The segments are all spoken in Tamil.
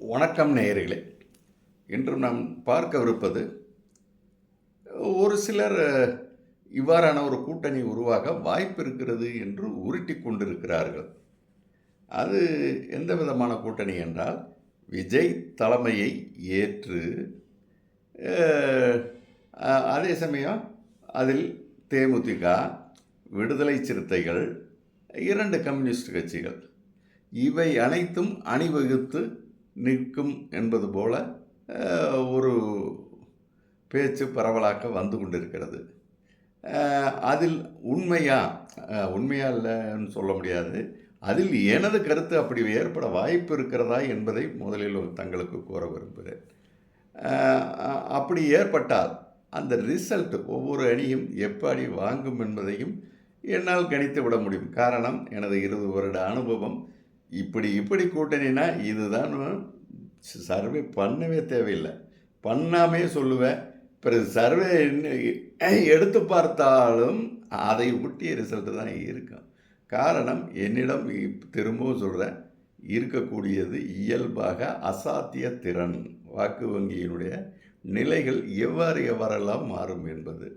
வணக்கம் நேயர்களே. இன்று நாம் பார்க்கவிருப்பது ஒரு சிலர் இவ்வாறான ஒரு கூட்டணி உருவாக வாய்ப்பு இருக்கிறது என்று உருட்டி கொண்டிருக்கிறார்கள். அது எந்த விதமான கூட்டணி என்றால் விஜய் தலைமையை ஏற்று அதே சமயம் அதில் தேமுதிக விடுதலை சிறுத்தைகள் இரண்டு கம்யூனிஸ்ட் கட்சிகள் இவை அனைத்தும் அணிவகுத்து நிற்கும் என்பது போல ஒரு பேச்சு பரவலாக வந்து கொண்டிருக்கிறது. அதில் உண்மையா உண்மையா இல்லைன்னு சொல்ல முடியாது. அதில் எனது கருத்து அப்படி ஏற்பட வாய்ப்பு இருக்கிறதா என்பதை முதலில் தங்களுக்கு கூற விரும்புகிறேன். அப்படி ஏற்பட்டால் அந்த ரிசல்ட் ஒவ்வொரு அணியும் எப்படி வாங்கும் என்பதையும் என்னால் கணித்து விட முடியும். காரணம் எனது இருபது வருட அனுபவம் இப்படி இப்படி கூட்டணினா இதுதான் சர்வே பண்ணவே தேவையில்லை. பண்ணாமே சொல்லுவேன். பிறகு சர்வே எடுத்து பார்த்தாலும் அதை ஒட்டிய ரிசல்ட்டு தான் இருக்கும். காரணம் என்னிடம் திரும்பவும் சொல்கிறேன் இருக்கக்கூடியது இயல்பாக அசாத்திய திறன். வாக்கு வங்கியினுடைய நிலைகள் எவ்வாறு எவ்வாறெல்லாம் மாறும் என்பது.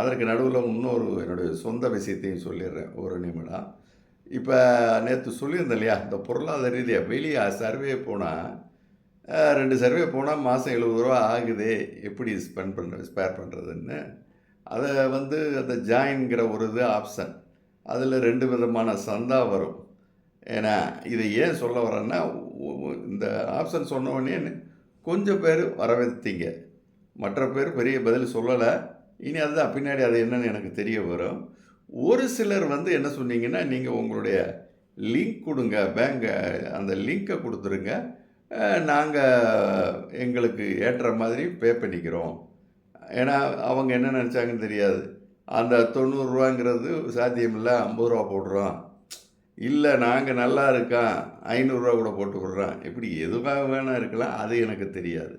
அதற்கு நடுவில் இன்னொரு என்னுடைய சொந்த விஷயத்தையும் சொல்லிடுறேன். ஒரு நிமிடம். இப்போ நேற்று சொல்லியிருந்தேன் இல்லையா இந்த பொருளாதார ரீதியாக வெளியே சர்வே போனால் ரெண்டு சர்வே போனால் மாதம் எழுபது ரூபா ஆகுதே எப்படி ஸ்பெண்ட் பண்ணுற ஸ்பேர் பண்ணுறதுன்னு அதை வந்து அந்த ஜாயின்கிற ஒரு இது ஆப்ஷன் அதில் ரெண்டு விதமான சந்தா வரும். ஏன்னா இதை ஏன் சொல்ல வரேன்னா இந்த ஆப்ஷன் சொன்ன உடனே கொஞ்சம் பேர் வரவேற்றீங்க மற்ற பேர் பெரிய பதில் சொல்லலை. இனி அதுதான் பின்னாடி அது என்னன்னு எனக்கு தெரிய வரும். ஒரு சிலர் வந்து என்ன சொன்னீங்கன்னா நீங்கள் உங்களுடைய லிங்க் கொடுங்க பேங்க் அந்த லிங்க்கை கொடுத்துருங்க. நாங்கள் எங்களுக்கு ஏற்ற மாதிரி பே பண்ணிக்கிறோம். ஏன்னா அவங்க என்ன நினச்சாங்கன்னு தெரியாது. அந்த தொண்ணூறுரூவாங்கிறது சாத்தியமில்லை ஐம்பது ரூபா போடுறோம் இல்லை நாங்கள் நல்லா இருக்கோம் ஐநூறுரூவா கூட போட்டு விட்றோம் இப்படி எதுவாக வேணால் இருக்கலாம் அது எனக்கு தெரியாது.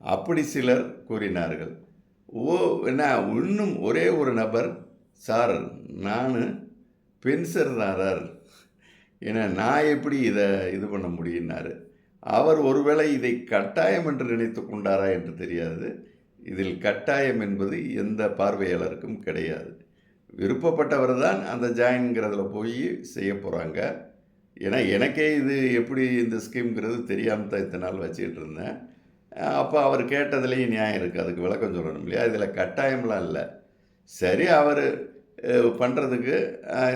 அப்படி சிலர் கூறினார்கள். ஓ என்ன இன்னும் ஒரே ஒரு நபர் சார் நான் பென்சர்தாரர் ஏன்னா நான் எப்படி இதை இது பண்ண முடியினார் அவர் ஒருவேளை இதை கட்டாயம் என்று நினைத்து கொண்டாரா என்று தெரியாது. இதில் கட்டாயம் என்பது எந்த பார்வையாளருக்கும் கிடையாது. விருப்பப்பட்டவர் தான் அந்த ஜாயின்ங்கிறதுல போய் செய்ய போகிறாங்க ஏன்னா எனக்கே இது எப்படி இந்த ஸ்கீம்ங்கிறது தெரியாமல் தான் இத்தனை நாள் வச்சுக்கிட்டு இருந்தேன். அப்போ அவர் கேட்டதுலேயும் நியாயம் இருக்குது அதுக்கு விளக்கம் சொல்லணும் இல்லையா? இதில் கட்டாயம்லாம் இல்லை. சரி அவர் பண்ணுறதுக்கு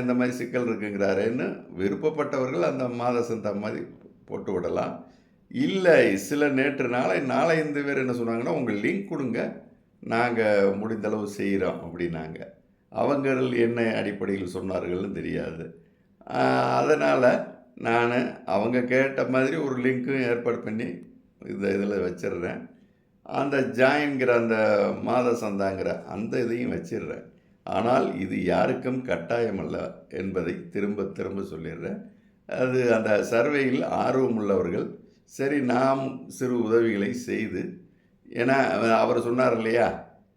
இந்த மாதிரி சிக்கல் இருக்குங்கிறாருன்னு விருப்பப்பட்டவர்கள் அந்த மாத சந்தா மாதிரி போட்டு விடலாம். இல்லை சில நேற்று நாளை நாளை இந்த பேர் என்ன சொன்னாங்கன்னா உங்கள் லிங்க் கொடுங்க நாங்கள் முடிந்தளவு செய்கிறோம் அப்படின்னாங்க. அவங்கள் என்ன அடிப்படையில் சொன்னார்கள்னு தெரியாது. அதனால் நான் அவங்க கேட்ட மாதிரி ஒரு லிங்க்கும் ஏற்பாடு பண்ணி இந்த இதில் வச்சிடுறேன். அந்த ஜாயின்கிற அந்த மாத சந்தாங்கிற அந்த இதையும் வச்சிடுறேன். ஆனால் இது யாருக்கும் கட்டாயம் அல்ல என்பதை திரும்ப திரும்ப சொல்லிடுறேன். அது அந்த சர்வேயில் ஆர்வம் உள்ளவர்கள் சரி நாம் சிறு உதவிகளை செய்து ஏன்னா அவர் சொன்னார் இல்லையா?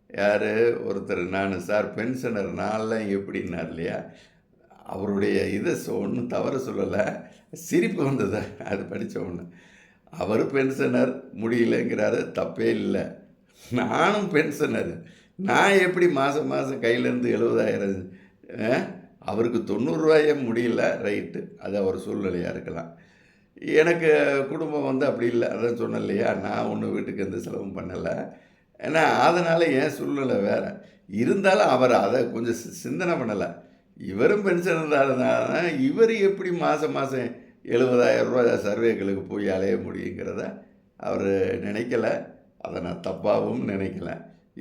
யார்? ஒருத்தர் நான் சார் பென்ஷனர் நான்லாம் எப்படின்னார் இல்லையா? அவருடைய இதை ஒன்றும் தவறு சொல்லலை. சிரிப்பு வந்தது அது படித்த ஒன்று அவர் பென்ஷனர் முடியலங்கிறாரு தப்பே இல்லை. நானும் பென்ஷனர். நான் எப்படி மாதம் மாதம் கையிலேருந்து எழுபதாயிரம் அவருக்கு தொண்ணூறுரூவாயே முடியல ரைட்டு. அது அவர் சூழ்நிலையாக இருக்கலாம். எனக்கு குடும்பம் வந்து அப்படி இல்லை அதான் சொன்னேன் இல்லையா? நான் ஒன்றும் வீட்டுக்கு எந்த செலவும் பண்ணலை. ஏன்னா அதனால் என் சூழ்நிலை வேறு. இருந்தாலும் அவர் அதை கொஞ்சம் சி- சிந்தனை பண்ணலை. இவரும் பென்ஷன் இருந்தால்தான் இவர் எப்படி மாதம் மாதம் எழுபதாயிரம் ரூபாய் சர்வேக்களுக்கு போய் அலைய முடியுங்கிறத அவர் நினைக்கல. அதை நான் தப்பாகவும் நினைக்கல.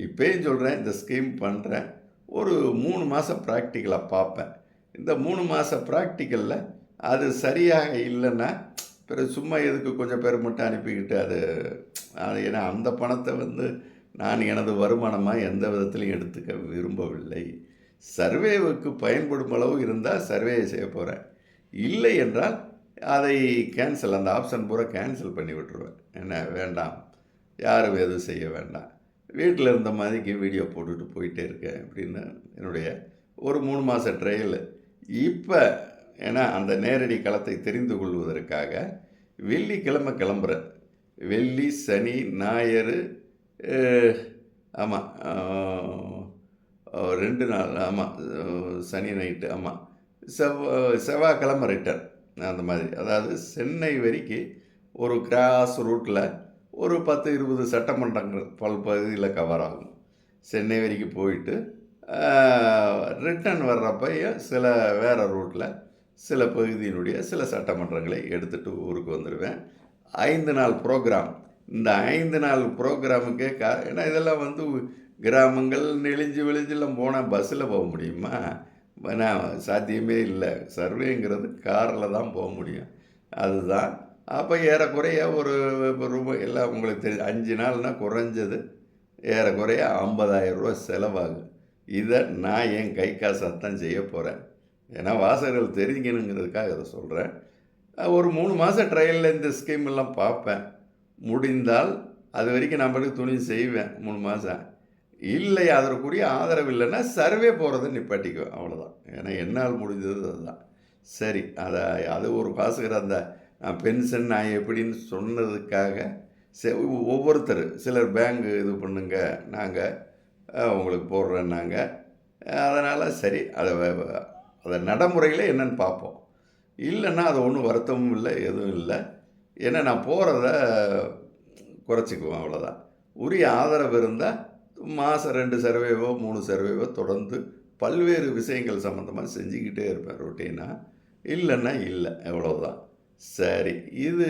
இப்போயும் சொல்கிறேன் இந்த ஸ்கீம் பண்ணுறேன் ஒரு மூணு மாதம் ப்ராக்டிக்கலாக பார்ப்பேன். இந்த மூணு மாத ப்ராக்டிக்கலில் அது சரியாக இல்லைன்னா பிறகு சும்மா எதுக்கு கொஞ்சம் பேர் மட்டும் அனுப்பிக்கிட்டு அது ஏன்னா அந்த பணத்தை வந்து நான் எனது வருமானமாக எந்த விதத்திலையும் எடுத்துக்க விரும்பவில்லை. சர்வேவுக்கு பயன்படும் அளவு இருந்தால் சர்வே செய்ய போகிறேன் இல்லை என்றால் அதை கேன்சல் அந்த ஆப்ஷன் பூரா கேன்சல் பண்ணி விட்டுருவேன். என்ன வேண்டாம். யாரும் எதுவும் செய்ய வேண்டாம். வீட்டில் இருந்த மாதிரிக்கு வீடியோ போட்டுட்டு போயிட்டே இருக்கேன் அப்படின்னு என்னுடைய ஒரு மூணு மாத ட்ரையல் இப்போ ஏன்னா அந்த நேரடி களத்தை தெரிந்து கொள்வதற்காக வெள்ளிக்கிழமை கிளம்புறேன். வெள்ளி சனி ஞாயிறு ஆமாம் ரெண்டு நாள் ஆமாம் சனி நைட்டு ஆமாம் செவ்வா செவ்வாய்க்கிழமை ரிட்டர்ன் அந்த மாதிரி. அதாவது சென்னை வரைக்கும் ஒரு கிராஸ் ரூட்டில் ஒரு பத்து இருபது சட்டமன்றங்கள் பல் பகுதியில் கவர் ஆகும். சென்னை வரைக்கும் போயிட்டு ரிட்டர்ன் வர்றப்பையும் சில வேறு ரூட்டில் சில பகுதியினுடைய சில சட்டமன்றங்களை எடுத்துகிட்டு ஊருக்கு வந்துடுவேன் ஐந்து நாள் ப்ரோக்ராம் இந்த ஐந்து நாள் ப்ரோக்ராமுக்கே கா ஏன்னா இதெல்லாம் வந்து கிராமங்கள் நெளிஞ்சு விழிஞ்செல்லாம் போனால் பஸ்ஸில் போக முடியுமா? ஏன்னா சாத்தியமே இல்லை. சர்வேங்கிறது காரில் தான் போக முடியும். அதுதான். அப்போ ஏறக்குறைய ஒரு ரூபாய் எல்லாம் உங்களுக்கு தெரியும் அஞ்சு நாள்னால் குறைஞ்சது ஏறக்குறைய ஐம்பதாயிரம் ரூபா செலவாகும் இதை நான் என் கை காசாத்தான் செய்ய போகிறேன் ஏன்னா வாசகர்கள் தெரிஞ்சுக்கணுங்கிறதுக்காக இதை சொல்கிறேன் ஒரு மூணு மாதம் ட்ரையலில் இந்த ஸ்கீம் எல்லாம் பார்ப்பேன். முடிந்தால் அது வரைக்கும் நான் துணி செய்வேன் மூணு மாதம் இல்லை அதற்குரிய ஆதரவு இல்லைன்னா சர்வே போகிறத நிப்பாட்டிக்குவேன் அவ்வளோதான் ஏன்னா என்னால் முடிஞ்சது அதுதான். சரி அதை அது ஒரு வாசகர் அந்த நான் பென்ஷன் நான் எப்படின்னு சொன்னதுக்காக செ ஒவ்வொருத்தர் சிலர் பேங்க் இது பண்ணுங்க நாங்கள் உங்களுக்கு போடுறேன்னாங்க. அதனால் சரி அதை அதை நடைமுறையில் என்னென்னு பார்ப்போம். இல்லைன்னா அது ஒன்றும் வருத்தமும் இல்லை எதுவும் இல்லை. ஏன்னா நான் போகிறத குறைச்சிக்குவேன் அவ்வளோதான் உரிய ஆதரவு இருந்தால் மாதம் ரெண்டு சர்வேவோ மூணு சர்வேவோ தொடர்ந்து பல்வேறு விஷயங்கள் சம்மந்தமாக செஞ்சுக்கிட்டே இருப்பேன் ரொட்டீனாக இல்லைன்னா இல்லை எவ்வளோதான் சரி இது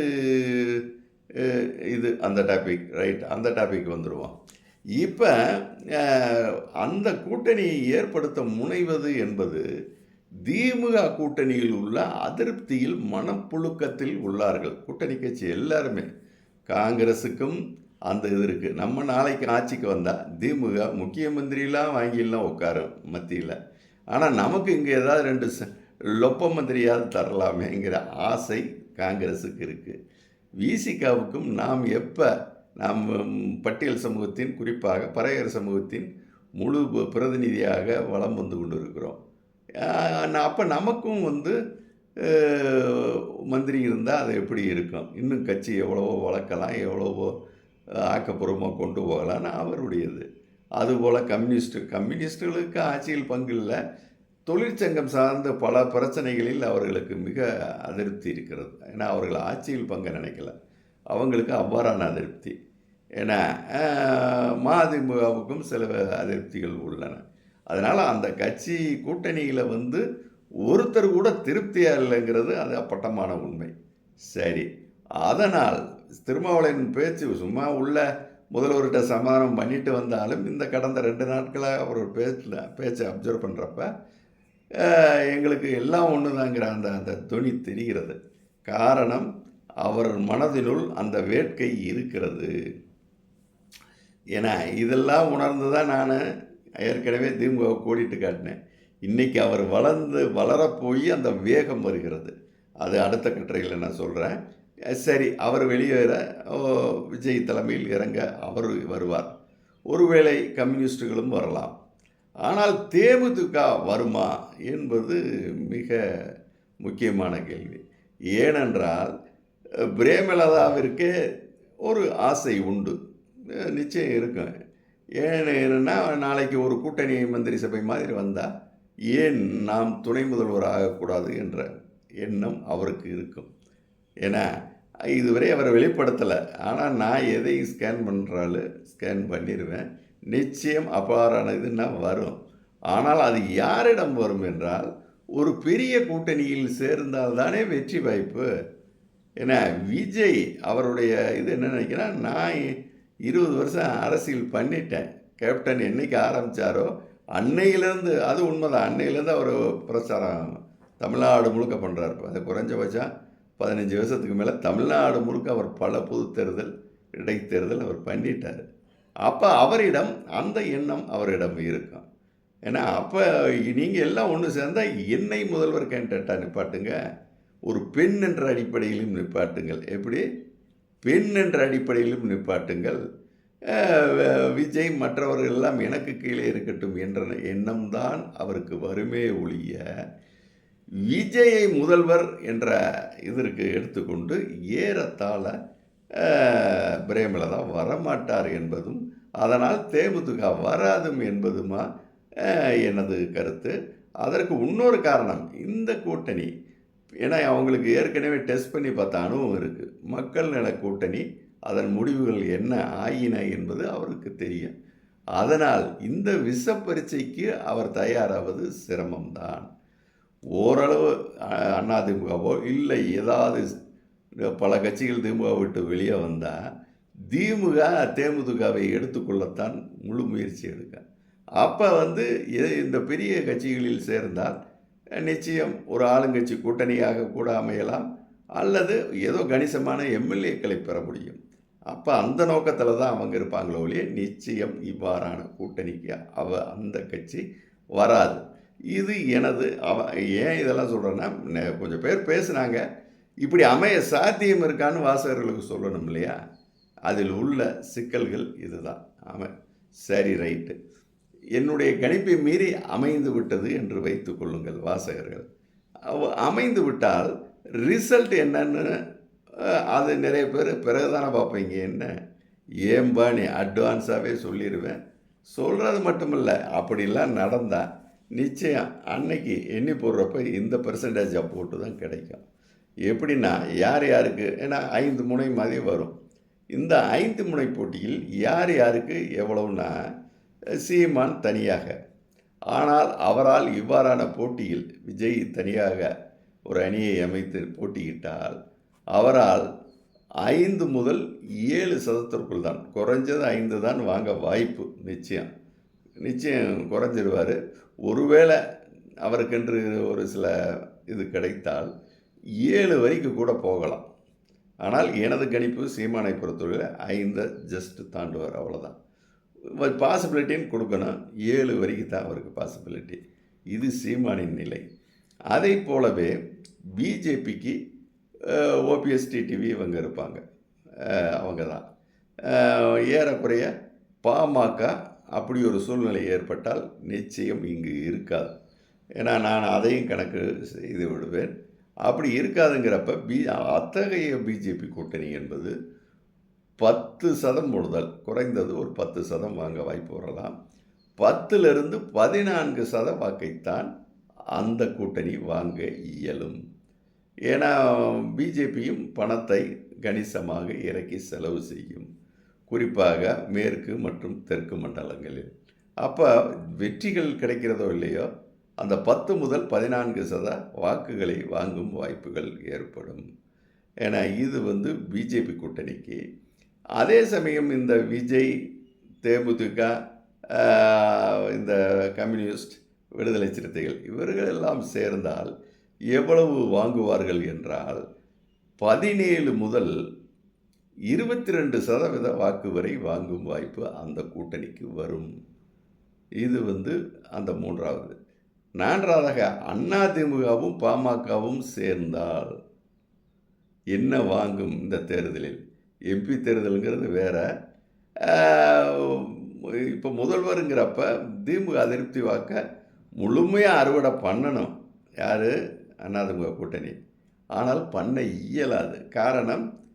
இது அந்த டாபிக் ரைட் அந்த டாபிக் வந்துடுவோம் இப்போ அந்த கூட்டணியை ஏற்படுத்த முனைவது என்பது திமுக கூட்டணியில் உள்ள அதிருப்தியில் மனப்புழுக்கத்தில் உள்ளார்கள். கூட்டணி கட்சி எல்லாருமே. காங்கிரஸுக்கும் அந்த இது இருக்குது நம்ம நாளைக்கு ஆட்சிக்கு வந்தால் திமுக முக்கிய மந்திரிலாம் வாங்கிலாம் உட்காரும் மத்தியில். ஆனால் நமக்கு இங்கே ஏதாவது ரெண்டு லொப்ப மந்திரியாவது தரலாமேங்கிற ஆசை காங்கிரஸுக்கு இருக்குது விசிகாவுக்கும் நாம் எப்போ நாம் பட்டியல் சமூகத்தின் குறிப்பாக பறையர் சமூகத்தின் முழு பிரதிநிதியாக வளம் வந்து கொண்டு இருக்கிறோம் அப்போ நமக்கும் வந்து மந்திரி இருந்தால் அது எப்படி இருக்கும்? இன்னும் கட்சி எவ்வளவோ வளர்க்கலாம் எவ்வளவோ ஆக்கப்பூர்வமாக கொண்டு போகலான்னு அவருடையது. அதுபோல் கம்யூனிஸ்ட்டு கம்யூனிஸ்டுகளுக்கு ஆட்சியில் பங்கு இல்லை. தொழிற்சங்கம் சார்ந்த பல பிரச்சனைகளில் அவர்களுக்கு மிக அதிருப்தி இருக்கிறது. ஏன்னா அவர்கள் ஆட்சியில் பங்கு நினைக்கல. அவங்களுக்கு அவ்வாறான அதிருப்தி. ஏன்னா மதிமுகவுக்கும் சில அதிருப்திகள் உள்ளன. அதனால் அந்த கட்சி கூட்டணியில் வந்து ஒருத்தர் கூட திருப்தியாக இல்லைங்கிறது அது அப்பட்டமான உண்மை. சரி. அதனால் திருமாவளையின் பேச்சு சும்மா உள்ள முதல்வர்கிட்ட சமாதானம் பண்ணிட்டு வந்தாலும் இந்த கடந்த ரெண்டு நாட்களாக அவர் பேச்சில் பேச்சை அப்சர்வ் பண்ணுறப்ப எங்களுக்கு எல்லாம் ஒன்று தாங்கிற அந்த அந்த துணி தெரிகிறது. காரணம் அவர் மனதினுள் அந்த வேட்கை இருக்கிறது. ஏன்னா இதெல்லாம் உணர்ந்து தான் நான் ஏற்கனவே திமுக கூடிட்டு காட்டினேன். இன்றைக்கி அவர் வளர்ந்து வளரப்போய் அந்த வேகம் வருகிறது. அது அடுத்த கட்டுரையில் நான் சொல்கிறேன் சரி அவர் வெளியேற விஜய் தலைமையில் இறங்க அவர் வருவார். ஒருவேளை கம்யூனிஸ்டுகளும் வரலாம். ஆனால் தேமுதிக வருமா என்பது மிக முக்கியமான கேள்வி. ஏனென்றால் பிரேமலதாவிற்கே ஒரு ஆசை உண்டு. நிச்சயம் இருக்கும். ஏன் என்னென்னா நாளைக்கு ஒரு கூட்டணி மந்திரி சபை மாதிரி வந்தால் ஏன் நாம் துணை முதல்வர் ஆகக்கூடாது என்ற எண்ணம் அவருக்கு இருக்கும். ஏன்னா இதுவரை அவர் வெளிப்படுத்தலை. ஆனால் நான் எதை ஸ்கேன் பண்ணுறாலும் ஸ்கேன் பண்ணிடுவேன் நிச்சயம் அபாரான வரும். ஆனால் அது யாரிடம் வரும் என்றால் ஒரு பெரிய கூட்டணியில் சேர்ந்தால் தானே வெற்றி வாய்ப்பு. ஏன்னா விஜய் அவருடைய இது என்ன நினைக்கிறேன் நான் இருபது வருஷம் அரசியல் பண்ணிட்டேன். கேப்டன் என்றைக்கு ஆரம்பித்தாரோ அன்னையிலேருந்து அது உண்மைதான் அன்னையிலேருந்து அவர் பிரச்சாரம் தமிழ்நாடு முழுக்க பண்ணுறாரு அது குறைஞ்சபட்சம் பதினஞ்சு வருஷத்துக்கு மேலே தமிழ்நாடு முழுக்க அவர் பல பொது தேர்தல் இடைத்தேர்தல் அவர் பண்ணிட்டார். அப்போ அவரிடம் அந்த எண்ணம் அவரிடம் இருக்கும். ஏன்னா அப்போ நீங்கள் எல்லாம் ஒன்று சேர்ந்தால் என்னை முதல்வர் கேண்டேட்டாக நிப்பாட்டுங்க. ஒரு பெண் என்ற அடிப்படையிலும் நிப்பாட்டுங்கள். எப்படி? பெண் என்ற அடிப்படையிலும் நிப்பாட்டுங்கள். விஜய் மற்றவர்கள் எல்லாம் எனக்கு கீழே இருக்கட்டும் என்ற எண்ணம்தான் அவருக்கு வருமே ஒழிய விஜயை முதல்வர் என்ற இதற்கு எடுத்துக்கொண்டு ஏறத்தாழ அஹ், பிரேமலதா வரமாட்டார் என்பதும் அதனால் தேமுதிக வராதும் என்பதுமா எனது கருத்து. அதற்கு இன்னொரு காரணம் இந்த கூட்டணி ஏன்னா அவங்களுக்கு ஏற்கனவே டெஸ்ட் பண்ணி பார்த்த அனுபவம் இருக்குது மக்கள் நல கூட்டணி அதன் முடிவுகள் என்ன ஆயின என்பது அவருக்கு தெரியும். அதனால் இந்த விஷ பரீட்சைக்கு அவர் தயாராவது சிரமம்தான். ஓரளவு அதிமுகவோ இல்லை ஏதாவது பல கட்சிகள் திமுக விட்டு வெளியே வந்தால் திமுக தேமுதிகவை எடுத்துக்கொள்ளத்தான் முழு முயற்சி எடுக்க. அப்போ வந்து எ- இந்த பெரிய கட்சிகளில் சேர்ந்தால் நிச்சயம் ஒரு ஆளுங்கட்சி கூட்டணியாக கூட அமையலாம் அல்லது ஏதோ கணிசமான எம்எல்ஏக்களை பெற முடியும். அப்போ அந்த நோக்கத்தில் தான் அவங்க இருப்பாங்களோ ஒழிய நிச்சயம் இவ்வாறான கூட்டணிக்கு அவ அந்த கட்சி வராது. இது எனது அவ ஏன் இதெல்லாம் சொல்கிறேன்னா கொஞ்சம் பேர் பேசுனாங்க. இப்படி அமைய சாத்தியம் இருக்கான்னு வாசகர்களுக்கு சொல்லணும் இல்லையா? அதில் உள்ள சிக்கல்கள் இதுதான். ஆமாம் சரி ரைட்டு. என்னுடைய கணிப்பை மீறி அமைந்து விட்டது என்று வைத்து கொள்ளுங்கள் வாசகர்கள். அமைந்து விட்டால் ரிசல்ட் என்னன்னு அது நிறைய பேர் பிறகுதானே பார்ப்பீங்க. என்ன? ஏம்பா நீ அட்வான்ஸாகவே சொல்லிடுவேன் சொல்கிறது மட்டுமில்ல அப்படிலாம் நடந்தால் நிச்சயம் அன்னைக்கு எண்ணி போடுறப்ப இந்த பெர்சன்டேஜை போட்டு தான் கிடைக்கும். எப்படின்னா யார் யாருக்கு? ஏன்னா ஐந்து முனை மாதிரி வரும். இந்த ஐந்து முனை போட்டியில் யார் யாருக்கு எவ்வளவுனா சீமான் தனியாக. ஆனால் அவரால் இவ்வாறான போட்டியில் விஜய் தனியாக ஒரு அணியை அமைத்து போட்டியிட்டால் அவரால் ஐந்து முதல் ஏழு சதத்திற்குள் தான் குறைஞ்சது ஐந்து தான் வாங்க வாய்ப்பு நிச்சயம். நிச்சயம் குறைஞ்சிருவார் ஒருவேளை அவருக்கென்று ஒரு சில இது கிடைத்தால் ஏழு வரைக்கும் கூட போகலாம். ஆனால் எனது கணிப்பு சீமானை பொறுத்தவரை ஐந்தை ஜஸ்ட் தாண்டுவார் அவ்வளோதான் பாசிபிலிட்டின்னு கொடுக்கணும். ஏழு வரைக்கும் தான் அவருக்கு பாசிபிலிட்டி இது சீமானின் நிலை. அதை போலவே பிஜேபிக்கு ஓபிஎஸ்டி டிவி இவங்க இருப்பாங்க. அவங்க தான் ஏறக்குறைய பாமக அப்படி ஒரு சூழ்நிலை ஏற்பட்டால் நிச்சயம் இங்கு இருக்காது. ஏன்னா நான் அதையும் கணக்கு செய்து விடுவேன். அப்படி இருக்காதுங்கிறப்ப பி அத்தகைய பிஜேபி கூட்டணி என்பது பத்து சதம் முழுதல் குறைந்தது ஒரு பத்து சதம் வாங்க வாய்ப்பு வரலாம். பத்திலிருந்து பதினான்கு சத வாக்கைத்தான் அந்த கூட்டணி வாங்க இயலும். ஏன்னா பிஜேபியும் பணத்தை கணிசமாக இறக்கி செலவு செய்யும். குறிப்பாக மேற்கு மற்றும் தெற்கு மண்டலங்களில். அப்போ வெற்றிகள் கிடைக்கிறதோ இல்லையோ அந்த பத்து முதல் பதினான்கு சத வாக்குகளை வாங்கும் வாய்ப்புகள் ஏற்படும். ஏன்னா இது வந்து பிஜேபி கூட்டணிக்கு. அதே சமயம் இந்த விஜய் தேமுதிக இந்த கம்யூனிஸ்ட் விடுதலை சிறுத்தைகள் இவர்கள் எல்லாம் சேர்ந்தால் எவ்வளவு வாங்குவார்கள் என்றால் பதினேழு முதல் இருபத்தி ரெண்டு சதவீத வாக்கு வரை வாங்கும் வாய்ப்பு அந்த கூட்டணிக்கு வரும். இது வந்து அந்த மூன்றாவது. நான்காவதாக அதிமுகவும் பாமகவும் சேர்ந்தால் என்ன வாங்கும் இந்த தேர்தலில்? எம்பி தேர்தலுங்கிறது வேற. இப்போ முதல்வருங்கிறப்ப திமுக அதிருப்தி வாக்க முழுமையாக அறுவடை பண்ணணும். யார்? அதிமுக கூட்டணி. ஆனால் பண்ண இயலாது. காரணம்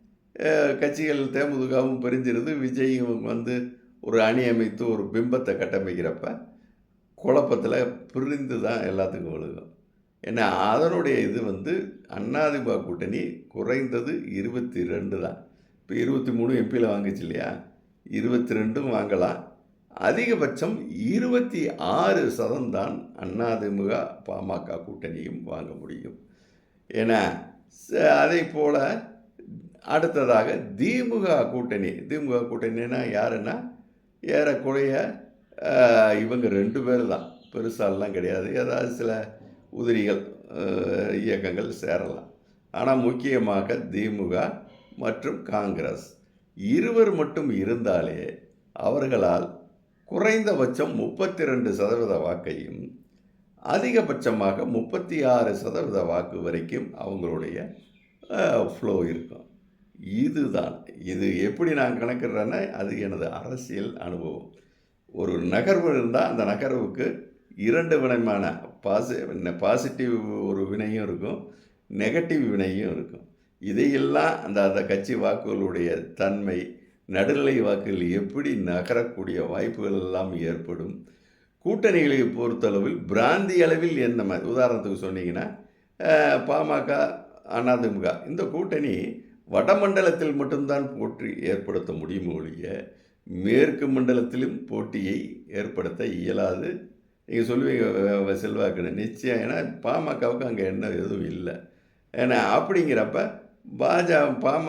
கட்சிகள் தேமுதிகவும் பிரிஞ்சிருந்து விஜயும் வந்து ஒரு அணி அமைத்து ஒரு பிம்பத்தை கட்டமைக்கிறப்ப குழப்பத்தில் பிரிந்து தான் எல்லாத்துக்கும் விழுகும். ஏன்னா அதனுடைய இது வந்து அண்ணாதிமுக கூட்டணி குறைந்தது இருபத்தி ரெண்டு தான். இப்போ இருபத்தி மூணு எம்பியில் வாங்குச்சு இல்லையா? இருபத்தி ரெண்டும் வாங்கலாம். அதிகபட்சம் இருபத்தி ஆறு சதம் தான் அண்ணாதிமுக பாமக கூட்டணியும் வாங்க முடியும். ஏன்னா ச- அதே போல் அடுத்ததாக திமுக கூட்டணி. திமுக கூட்டணினா யாருன்னா? ஏறக்குறைய இவங்க ரெண்டு பேர் தான். பெருசாலாம் கிடையாது. ஏதாவது சில உதிரிகள் இயக்கங்கள் சேரலாம். ஆனால் முக்கியமாக திமுக மற்றும் காங்கிரஸ். இருவர் மட்டும் இருந்தாலே அவர்களால் குறைந்தபட்சம் முப்பத்தி ரெண்டு சதவீத வாக்கையும் அதிகபட்சமாக முப்பத்தி ஆறு சதவீத வாக்கு வரைக்கும் அவங்களுடைய ஃப்ளோ இருக்கும். இதுதான். இது எப்படி நான் கணக்கிடுறேன்னா அது எனது அரசியல் அனுபவம். ஒரு நகர்வு இருந்தால் அந்த நகர்வுக்கு இரண்டு விதமான பாசி பாசிட்டிவ் ஒரு வினையும் இருக்கும் நெகட்டிவ் வினையும் இருக்கும். இதையெல்லாம் அந்த அந்த கட்சி வாக்குகளுடைய தன்மை நடுநிலை வாக்குகள் எப்படி நகரக்கூடிய வாய்ப்புகள் எல்லாம் ஏற்படும்? கூட்டணிகளை பொறுத்தளவில் பிராந்தி அளவில் என்ன மாதிரி உதாரணத்துக்கு சொன்னீங்கன்னா பாமக அதிமுக இந்த கூட்டணி வடமண்டலத்தில் மட்டும்தான் போட்டி ஏற்படுத்த முடியும் ஒழிய மேற்கு மண்டலத்திலும் போட்டியை ஏற்படுத்த இயலாது. நீங்கள் சொல்லுவீங்க செல்வாக்குன்னு. நிச்சயம். ஏன்னா பாமகவுக்கு அங்கே என்ன எதுவும் இல்லை. ஏன்னா அப்படிங்கிறப்ப பாஜா பாம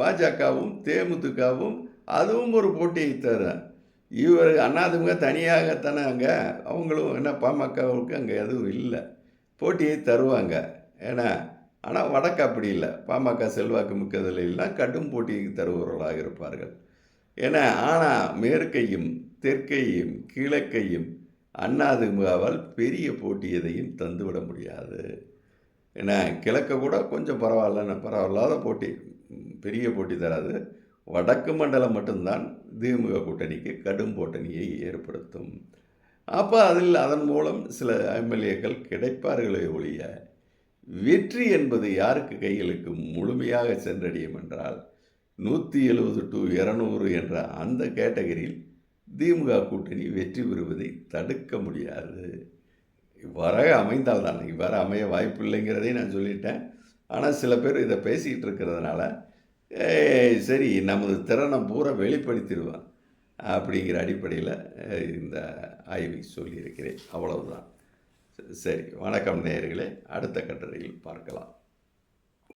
பாஜகவும் தேமுதிகவும் அதுவும் ஒரு போட்டியை தரும் இவர் அண்ணாதிமுக தனியாகத்தானே அங்கே அவங்களும் என்ன பாமகவுக்கு அங்கே எதுவும் இல்லை. போட்டியை தருவாங்க. ஏன்னா ஆனால் வடக்கு அப்படி இல்லை. பாமக செல்வாக்கு மிக்கதில் இல்லை கடும் போட்டிக்கு தருபவர்களாக இருப்பார்கள். ஏன்னா ஆனால் மேற்கையும் தெற்கையும் கிழக்கையும் அண்ணாதிமுகவால் பெரிய போட்டி எதையும் தந்துவிட முடியாது. ஏன்னா கிழக்க கூட கொஞ்சம் பரவாயில்ல பரவாயில்லாத போட்டி. பெரிய போட்டி தராது. வடக்கு மண்டலம் மட்டும்தான் திமுக கூட்டணிக்கு கடும் போட்டணியை ஏற்படுத்தும். அப்போ அதில் அதன் மூலம் சில எம்எல்ஏக்கள் கிடைப்பார்களே ஒழிய வெற்றி என்பது யாருக்கு கைகளுக்கு முழுமையாக சென்றடையும் என்றால் நூற்றி எழுபது டு இரநூறு என்ற அந்த கேட்டகரியில் திமுக கூட்டணி வெற்றி பெறுவதை தடுக்க முடியாது. இவ்வாறாக அமைந்தால் தான் இவ்வாறு அமைய வாய்ப்பு இல்லைங்கிறதையும் நான் சொல்லிட்டேன். ஆனால் சில பேர் இதை பேசிக்கிட்டு இருக்கிறதுனால சரி நமது திறனை பூரா வெளிப்படுத்திடுவான் அப்படிங்கிற அடிப்படையில் இந்த ஆய்வை சொல்லியிருக்கிறேன். அவ்வளவுதான். சரி வணக்கம் நேயர்களே. அடுத்த கட்டுரையில் பார்க்கலாம்.